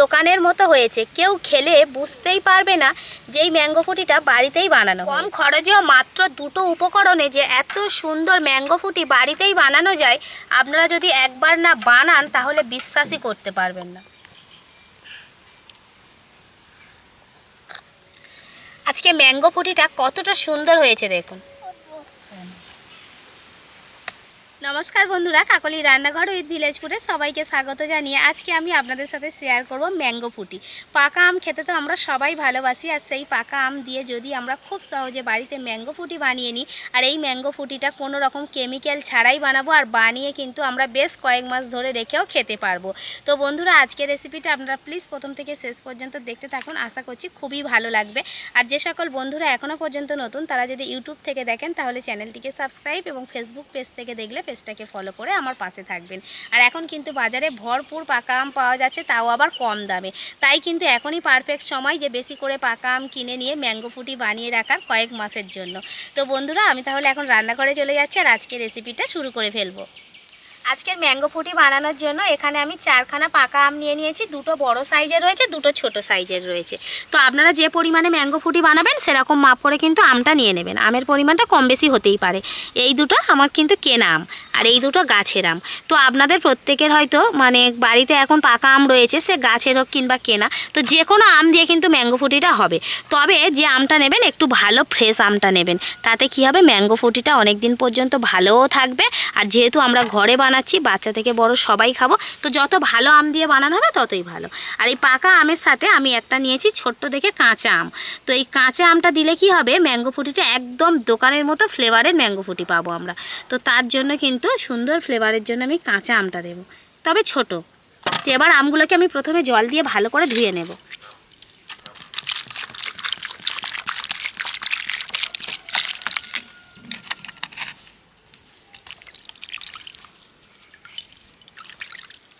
দোকানের মতো হয়েছে। কেউ খেলে বুঝতেই পারবে না যে এই ম্যাঙ্গো ফুটিটা বাড়িতেই বানানো কম খরচেও মাত্র দুটো উপকরণে যে এত সুন্দর ম্যাঙ্গো ফুটি বাড়িতেই বানানো যায়, আপনারা যদি একবার না বানান, তাহলে বিশ্বাসই করতে পারবেন না। আজকে ম্যাঙ্গো ফুটিটা কতটা সুন্দর হয়েছে দেখুন। নমস্কার বন্ধুরা, কাকলি রান্নাঘর উইথ ভিলেজপুরে সবাইকে স্বাগত জানিয়ে আজকে আমি আপনাদের সাথে শেয়ার করব ম্যাঙ্গো ফুটি। পাকা আম খেতে তো আমরা সবাই ভালোবাসি, আর সেই পাকা আম দিয়ে যদি আমরা খুব সহজে বাড়িতে ম্যাঙ্গো ফুটি বানিয়ে নিই, আর এই ম্যাঙ্গো ফুটিটা কোনো রকম কেমিক্যাল ছাড়াই বানাবো, আর বানিয়ে কিন্তু আমরা বেশ কয়েক মাস ধরে রেখেও খেতে পারব। তো বন্ধুরা, আজকের রেসিপিটা আপনারা প্লিজ প্রথম থেকে শেষ পর্যন্ত দেখতে থাকুন, আশা করছি খুবই ভালো লাগবে। আর যে সকল বন্ধুরা এখনও পর্যন্ত নতুন, তারা যদি ইউটিউব থেকে দেখেন, তাহলে চ্যানেলটিকে সাবস্ক্রাইব এবং ফেসবুক পেজ থেকে দেখলে পেজটাকে ফলো করে আমার পাশে থাকবেন। আর এখন কিন্তু বাজারে ভরপুর পাকা আম পাওয়া যাচ্ছে, তাও আবার কম দামে। তাই কিন্তু এখনই পারফেক্ট সময় যে বেশি করে পাকা আম কিনে নিয়ে ম্যাঙ্গো ফুটি বানিয়ে রাখার কয়েক মাসের জন্য। তো বন্ধুরা, আমি তাহলে এখন রান্নাঘরে চলে যাচ্ছি আর আজকে রেসিপিটা শুরু করে ফেলব। আজকের ম্যাঙ্গো ফুটি বানানোর জন্য এখানে আমি চারখানা পাকা আম নিয়ে নিয়েছি। দুটো বড় সাইজের রয়েছে, দুটো ছোট সাইজের রয়েছে। তো আপনারা যে পরিমাণে ম্যাঙ্গো ফুটি বানাবেন, সেরকম মাপ করে কিন্তু আমটা নিয়ে নেবেন। আমের পরিমাণটা কম বেশি হতেই পারে। এই দুটো আমার কিন্তু কেনা আম, আর এই দুটো গাছের আম। তো আপনাদের প্রত্যেকের হয়তো মানে বাড়িতে এখন পাকা আম রয়েছে, সে গাছের হোক কিংবা কেনা, তো যে কোনো আম দিয়ে কিন্তু ম্যাঙ্গো ফুটিটা হবে। তবে যে আমটা নেবেন, একটু ভালো ফ্রেশ আমটা নেবেন। তাতে কি হবে? ম্যাঙ্গো ফুটিটা অনেক দিন পর্যন্ত ভালোও থাকবে। আর যেহেতু আমরা ঘরে বানাচ্ছি, বাচ্চা থেকে বড় সবাই খাব। তো যত ভালো আম দিয়ে বানানো হবে ততই ভালো। আর এই পাকা আমের সাথে আমি একটা নিয়েছি ছোট্ট দেখে কাঁচা আম। তো এই কাঁচা আমটা দিলে কি হবে, ম্যাঙ্গো ফুটিটা একদম দোকানের মতো ফ্লেভারের ম্যাঙ্গো ফুটি পাবো আমরা। তো তার জন্য কিন্তু সুন্দর ফ্লেভারের জন্য আমি কাঁচা আমটা দেবো। তবে ছোট। তো এবার আমগুলোকে আমি প্রথমে জল দিয়ে ভালো করে ধুয়ে নেব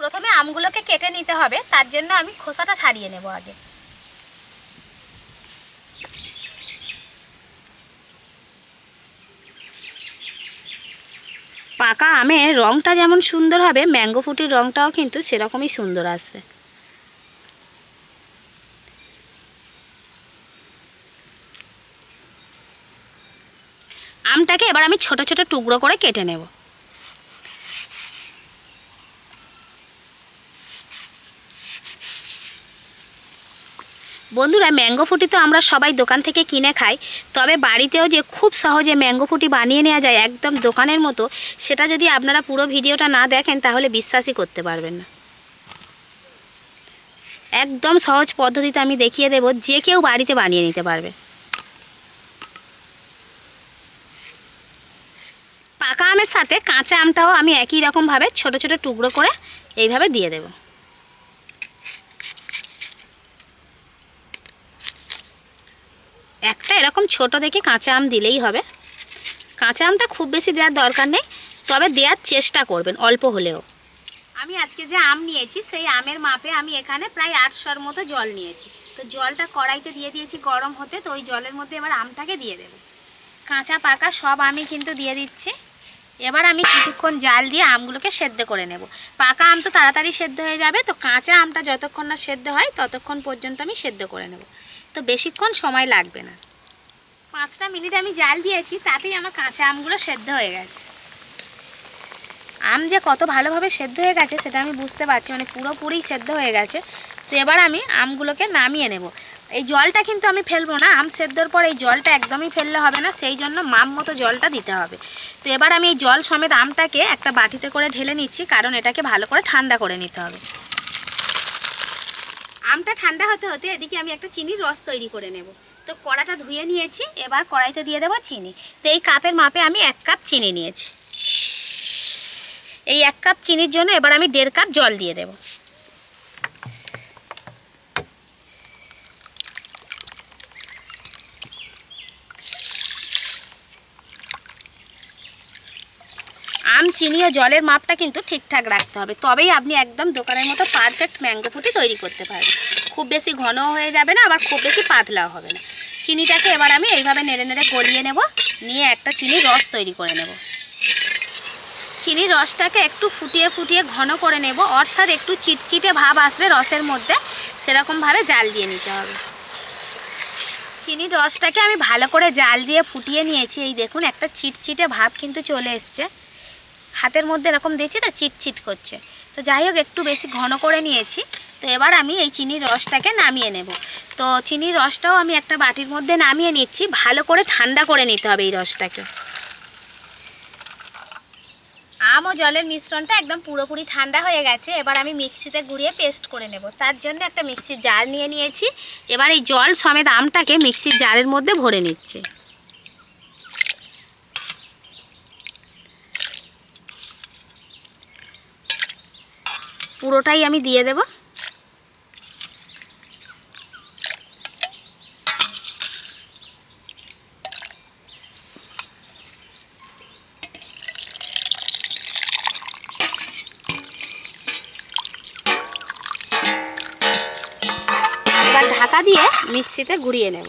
প্রথমে আমগুলোকে কেটে নিতে হবে, তার জন্য আমি খোসাটা ছাড়িয়ে নেব আগে। পাকা আমের রঙটা যেমন সুন্দর হবে, ম্যাঙ্গো ফুটির রঙটাও কিন্তু সেরকমই সুন্দর আসবে। আমটাকে এবার আমি ছোট ছোট টুকরো করে কেটে নেব। বন্ধুরা, ম্যাঙ্গো ফুটি তো আমরা সবাই দোকান থেকে কিনে খাই, তবে বাড়িতেও যে খুব সহজে ম্যাঙ্গো ফুটি বানিয়ে নেওয়া যায় একদম দোকানের মতো, সেটা যদি আপনারা পুরো ভিডিওটা না দেখেন, তাহলে বিশ্বাসই করতে পারবেন না। একদম সহজ পদ্ধতিতে আমি দেখিয়ে দেব, যে কেউ বাড়িতে বানিয়ে নিতে পারবে। পাকা আমের সাথে কাঁচা আমটাও আমি একই রকমভাবে ছোট ছোট টুকরো করে এইভাবে দিয়ে দেবো। একটা এরকম ছোট দেখে কাঁচা আম দিলেই হবে। কাঁচা আমটা খুব বেশি দেওয়ার দরকার নেই, তবে দেওয়ার চেষ্টা করবেন অল্প হলেও। আমি আজকে যে আম নিয়েছি, সেই আমের মাপে আমি এখানে প্রায় আটশোর মতো জল নিয়েছি। তো জলটা কড়াইতে দিয়ে দিয়েছি গরম হতে, তো ওই জলের মধ্যে এবার আমটাকে দিয়ে দেবো। কাঁচা, পাকা সব আমি কিন্তু দিয়ে দিচ্ছি। এবার আমি কিছুক্ষণ জাল দিয়ে আমগুলোকে সেদ্ধ করে নেব। পাকা আম তো তাড়াতাড়ি সেদ্ধ হয়ে যাবে, তো কাঁচা আমটা যতক্ষণ না সেদ্ধ হয়, ততক্ষণ পর্যন্ত আমি সেদ্ধ করে নেব। তো বেশিক্ষণ সময় লাগবে না। পাঁচটা মিনিট আমি জাল দিয়েছি, তাতেই আমার কাঁচা আমগুলো সেদ্ধ হয়ে গেছে। আম যে কত ভালোভাবে সেদ্ধ হয়ে গেছে, সেটা আমি বুঝতে পারছি মানে পুরোপুরি সেদ্ধ হয়ে গেছে। তো এবার আমি আমগুলোকে নামিয়ে নেব। এই জলটা কিন্তু আমি ফেলব না, আম সেদ্ধর পর এই জলটা একদমই ফেললে হবে না, সেই জন্য মাম মতো জলটা দিতে হবে। তো এবার আমি এই জল সমেত আমটাকে একটা বাটিতে করে ঢেলে নিচ্ছি, কারণ এটাকে ভালো করে ঠান্ডা করে নিতে হবে। আমটা ঠান্ডা হতে হতে এদিকে আমি একটা চিনির রস তৈরি করে নেব। তো কড়াটা ধুয়ে নিয়েছি, এবার কড়াইতে দিয়ে দেবো চিনি। তো এই কাপের মাপে আমি এক কাপ চিনি নিয়েছি। এই এক কাপ চিনির জন্য এবার আমি দেড় কাপ জল দিয়ে দেব। আম, চিনি ও জলের মাপটা কিন্তু ঠিকঠাক রাখতে হবে। তবেই আপনি একদম দোকানের মতো পারফেক্ট ম্যাঙ্গো ফুটি তৈরি করতে পারবেন। খুব বেশি ঘন হয়ে যাবে না, আবার খুব বেশি পাতলাও হবে না। চিনিটাকে এবার আমি এইভাবে নেড়ে নেড়ে গলিয়ে নেব, নিয়ে একটা চিনির রস তৈরি করে নেব। চিনির রসটাকে একটু ফুটিয়ে ফুটিয়ে ঘন করে নেব, অর্থাৎ একটু চিটচিটে ভাব আসবে রসের মধ্যে, সেরকমভাবে জাল দিয়ে নিতে হবে। চিনির রসটাকে আমি ভালো করে জাল দিয়ে ফুটিয়ে নিয়েছি, এই দেখুন একটা চিটচিটে ভাব কিন্তু চলে এসছে। হাতের মধ্যে এরকম দিয়েছি তো চিটচিট করছে। তো যাই হোক, একটু বেশি ঘন করে নিয়েছি। তো এবার আমি এই চিনির রসটাকে নামিয়ে নেব। তো চিনির রসটাও আমি একটা বাটির মধ্যে নামিয়ে নিচ্ছি। ভালো করে ঠান্ডা করে নিতে হবে এই রসটাকে। আম ও জলের মিশ্রণটা একদম পুরোপুরি ঠান্ডা হয়ে গেছে। এবার আমি মিক্সিতে গুঁড়িয়ে পেস্ট করে নেব। তার জন্য একটা মিক্সির জার নিয়ে নিয়েছি। এবার এই জল সমেত আমটাকে মিক্সির জারের মধ্যে ভরে নিচ্ছে। পুরোটাই আমি দিয়ে দেব। ঢাকা দিয়ে মিক্সিতে ঘুরিয়ে নেব।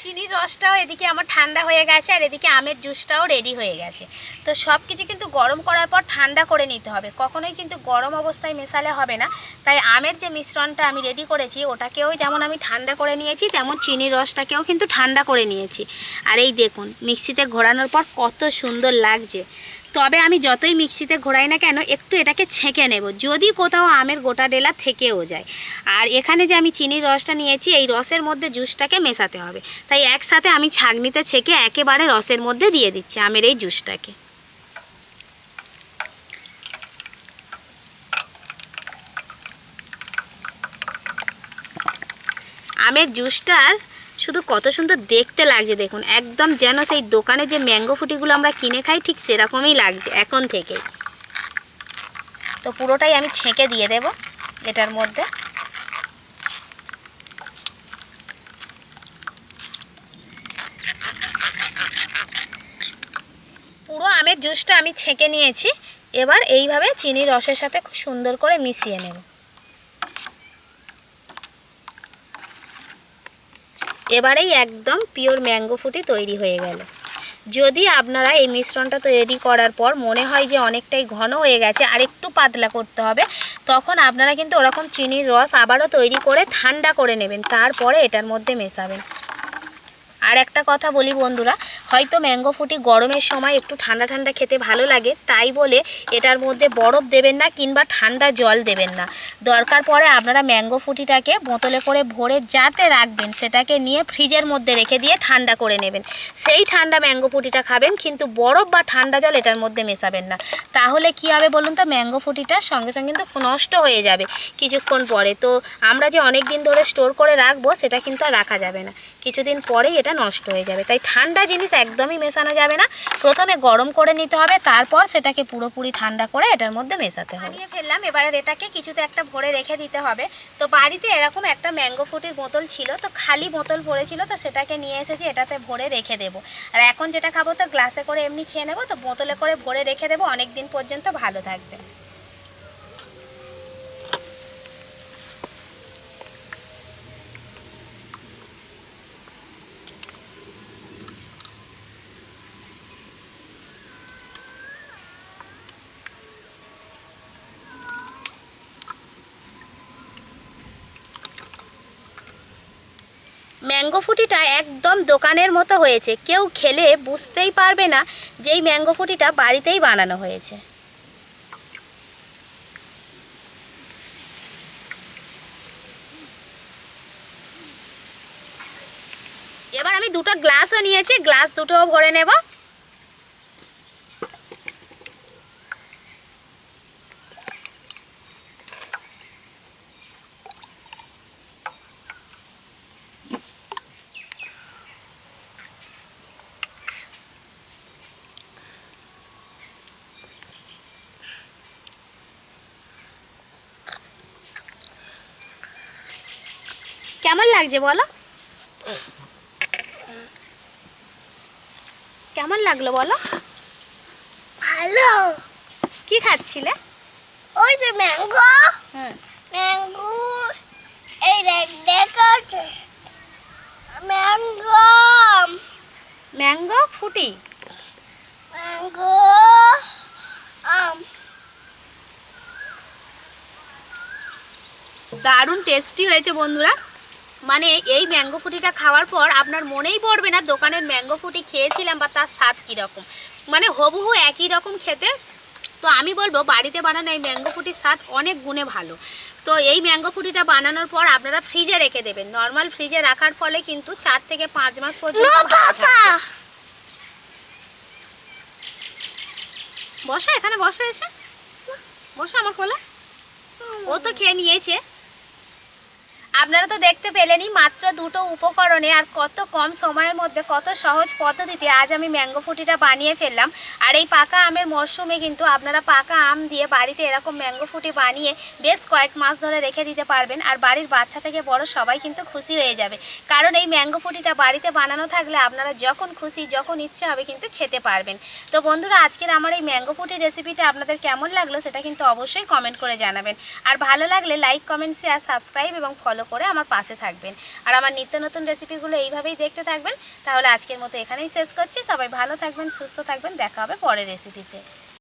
চিনির রসটাও এদিকে আমার ঠান্ডা হয়ে গেছে আর এদিকে আমের জুসটাও রেডি হয়ে গেছে। তো সব কিছু কিন্তু গরম করার পর ঠান্ডা করে নিতে হবে। কখনোই কিন্তু গরম অবস্থায় মেশালে হবে না। তাই আমের যে মিশ্রণটা আমি রেডি করেছি, ওটাকেও যেমন আমি ঠান্ডা করে নিয়েছি, তেমন চিনির রসটাকেও কিন্তু ঠান্ডা করে নিয়েছি। আর এই দেখুন, মিক্সিতে ঘোরানোর পর কত সুন্দর লাগছে। তবে আমি যতই মিক্সিতে ঘোরাই না কেন, একটু এটাকে ছেঁকে নেব, যদি কোথাও আমের গোটা ডেলা থেকেও যায়। আর এখানে যে আমি চিনির রসটা নিয়েছি, এই রসের মধ্যে জুসটাকে মেশাতে হবে। তাই একসাথে আমি ছাঁকনিতে ছেঁকে একেবারে রসের মধ্যে দিয়ে দিচ্ছি আমের এই জুসটাকে। আমের জুসটার শুধু কত সুন্দর দেখতে লাগছে, দেখুন। একদম যেন সেই দোকানে যে ম্যাঙ্গো ফুটিগুলো আমরা কিনে খাই, ঠিক সেরকমই লাগছে এখন থেকে। তো পুরোটাই আমি ছেঁকে দিয়ে দেব এটার মধ্যে। পুরো আমের জুসটা আমি ছেঁকে নিয়েছি। এবার এইভাবে চিনির রসের সাথে খুব সুন্দর করে মিশিয়ে নেব। এবারেই একদম পিওর ম্যাঙ্গো ফুটি তৈরি হয়ে গেল। যদি আপনারা এই মিশ্রণটা তৈরি করার পর মনে হয় যে অনেকটাই ঘন হয়ে গেছে, আর একটু পাতলা করতে হবে, তখন আপনারা কিন্তু ওরকম চিনির রস আবারও তৈরি করে ঠান্ডা করে নেবেন, তারপরে এটার মধ্যে মেশাবেন। আর একটা কথা বলি বন্ধুরা, হয়তো ম্যাঙ্গো ফুটি গরমের সময় একটু ঠান্ডা ঠান্ডা খেতে ভালো লাগে, তাই বলে এটার মধ্যে বরফ দেবেন না কিংবা ঠান্ডা জল দেবেন না। দরকার পড়ে আপনারা ম্যাঙ্গো ফুটিটাকে বোতলে করে ভরে যাতে রাখবেন, সেটাকে নিয়ে ফ্রিজের মধ্যে রেখে দিয়ে ঠান্ডা করে নেবেন। সেই ঠান্ডা ম্যাঙ্গো ফুটিটা খাবেন, কিন্তু বরফ বা ঠান্ডা জল এটার মধ্যে মেশাবেন না। তাহলে কি হবে বলুন তো ম্যাঙ্গো ফুটিটার সঙ্গে সঙ্গে কিন্তু নষ্ট হয়ে যাবে কিছুক্ষণ পরে। তো আমরা যে অনেক দিন ধরে স্টোর করে রাখব, সেটা কিন্তু আর রাখা যাবে না। কিছুদিন পরেই এটা নষ্ট হয়ে যাবে। তাই ঠান্ডা জিনিস একদমই মেশানো যাবে না। প্রথমে গরম করে নিতে হবে, তারপর সেটাকে পুরোপুরি ঠান্ডা করে এটার মধ্যে মেশাতে হবে। নিয়ে ফেললাম, এবারে এটাকে কিছুতে একটা ভরে রেখে দিতে হবে। তো বাড়িতে এরকম একটা ম্যাঙ্গো ফুটির বোতল ছিল, তো খালি বোতল পড়েছিল তো সেটাকে নিয়ে এসেছি এটাতে ভরে রেখে দেবো। আর এখন যেটা খাব, তো গ্লাসে করে এমনি খেয়ে নেব, তো বোতলে করে ভরে রেখে দেবো। অনেক দিন পর্যন্ত ভালো থাকবে। ম্যাঙ্গো ফুটিটা একদম দোকানের মতো হয়েছে। কেউ খেলে বুঝতেই পারবে না যেই ম্যাঙ্গো ফুটিটা বাড়িতেই বানানো হয়েছে। এবার আমি দুটো গ্লাসও নিয়েছি, গ্লাস দুটোও ভরে নেব। কেমন লাগছে বলো? কেমন লাগল বলো? ভালো। কি খাচ্ছিলে? ওই যে ম্যাঙ্গো। হুম। ম্যাঙ্গো এই দেখাচ্ছে ম্যাঙ্গো। ম্যাঙ্গো ফুটি? ম্যাঙ্গো আম। দারুণ টেস্টি হয়েছে বন্ধুরা। মানে এই ম্যাঙ্গো ফুটিটা খাওয়ার পর আপনার মনেই পড়বে না দোকানের ম্যাঙ্গো ফুটি খেয়েছিলাম বা তার স্বাদ কীরকম। মানে হবহু একই রকম খেতে। তো আমি বলব বাড়িতে বানানো এই ম্যাঙ্গো ফুটির স্বাদ অনেক গুণে ভালো। তো এই ম্যাঙ্গো ফুটিটা বানানোর পর আপনারা ফ্রিজে রেখে দেবেন। নর্মাল ফ্রিজে রাখার ফলে কিন্তু চার থেকে পাঁচ মাস পর্যন্ত। বসো এখানে বসো এসে। বসো আমার কোলে। ও তো খেয়ে নিয়েছে। আপনারা তো দেখতে পেলেনই মাত্র দুটো উপকরণে আর কত কম সময়ের মধ্যে, কত সহজ পদ্ধতিতে আজ আমি ম্যাঙ্গো ফুটিটা বানিয়ে ফেললাম। আর এই পাকা আমের মরশুমে কিন্তু আপনারা পাকা আম দিয়ে বাড়িতে এরকম ম্যাঙ্গো ফুটি বানিয়ে বেশ কয়েক মাস ধরে রেখে দিতে পারবেন। আর বাড়ির বাচ্চা থেকে বড় সবাই কিন্তু খুশি হয়ে যাবে। কারণ এই ম্যাঙ্গো ফুটিটা বাড়িতে বানানো থাকলে আপনারা যখন খুশি, যখন ইচ্ছা হবে কিন্তু খেতে পারবেন। তো বন্ধুরা, আজকের আমার এই ম্যাঙ্গো ফুটির রেসিপিটা আপনাদের কেমন লাগল সেটা কিন্তু অবশ্যই কমেন্ট করে জানাবেন। আর ভালো লাগলে লাইক, কমেন্ট, শেয়ার, সাবস্ক্রাইব এবং ফলো করে আমার পাশে থাকবেন। আর আমার নিত্য নতুন রেসিপিগুলো এইভাবেই দেখতে থাকবেন। তাহলে আজকের মতো এখানেই শেষ করছি। সবাই ভালো থাকবেন, সুস্থ থাকবেন। দেখা হবে পরের রেসিপিতে।